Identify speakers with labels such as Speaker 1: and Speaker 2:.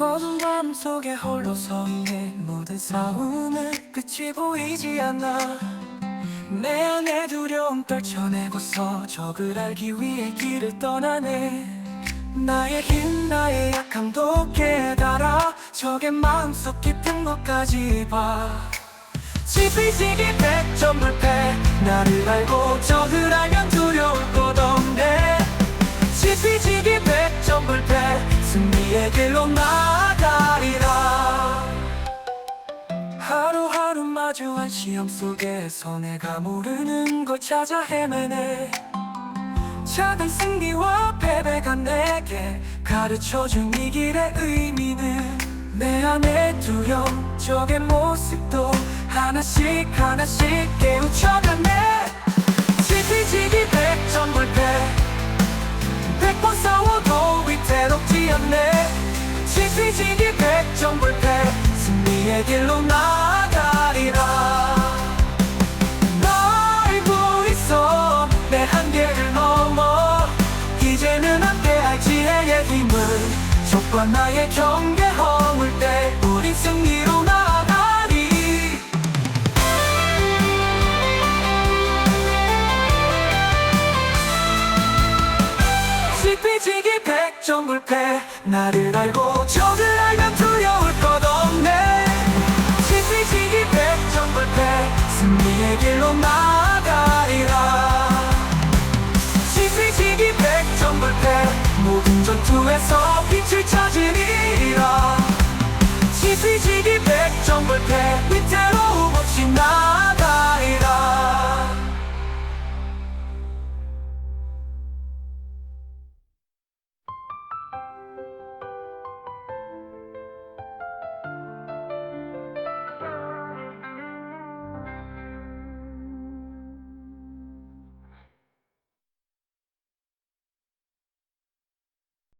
Speaker 1: 어두운 밤 속에 홀로 서 있네. 모든 싸움은 끝이 보이지 않아. 내 안에 두려움 떨쳐내고서 적을 알기 위해 길을 떠나네. 나의 힘 나의 약함도 깨달아. 적의 마음속 깊은 것까지 봐. 지피지기 백전불패. 나를 알고 적을 알면 길로 나아가리라. 하루하루 마주한 시험 속에서 내가 모르는 걸 찾아 헤매네. 작은 승리와 패배가 내게 가르쳐준 이 길의 의미는 내 안의 두려움 적의 모습도 하나씩 하나씩 깨우쳐가네 지피지기 백전불패. 승리의 길로 나아가리라. 나 알고 있어. 내 한계를 넘어. 이제는 함께할 지혜의 힘을. 적과 나의 경계 허물 때 우린 승리로 나아 지피지기 백전불패. 나를 알고 적을 알면 두려울 것 없네. 지피지기 백전불패. 승리의 길로 나아가리라. 지피지기 백전불패. 모든 전투에서 빛을 찾으리라. 지피지기 백전불패. 위태로움 없이 나